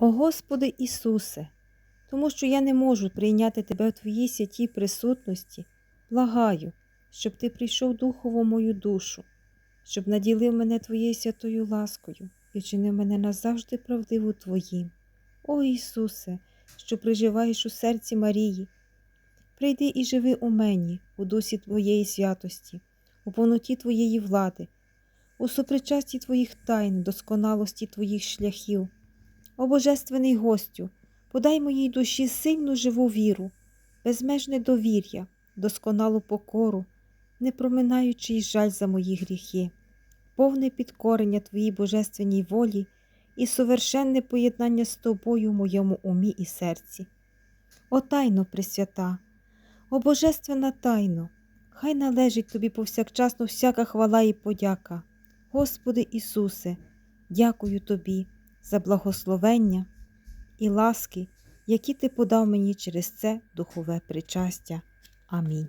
О Господи Ісусе, тому що я не можу прийняти Тебе в Твоїй святій присутності, благаю, щоб Ти прийшов духово мою душу, щоб наділив мене Твоєю святою ласкою і вчинив мене назавжди правдиву Твоїм. О Ісусе, що проживаєш у серці Марії, прийди і живи у мені, у дусі Твоєї святості, у повноті Твоєї влади, у супричасті Твоїх тайн, досконалості Твоїх шляхів. О Божественний гостю, подай моїй душі сильну живу віру, безмежне довір'я, досконалу покору, не проминаючи й жаль за мої гріхи, повне підкорення Твоїй божественній волі і совершенне поєднання з Тобою в моєму умі і серці. О тайно Пресвята, о Божественна тайно, хай належить Тобі повсякчасно всяка хвала і подяка. Господи Ісусе, дякую Тобі за благословення і ласки, які Ти подав мені через це духове причастя. Амінь.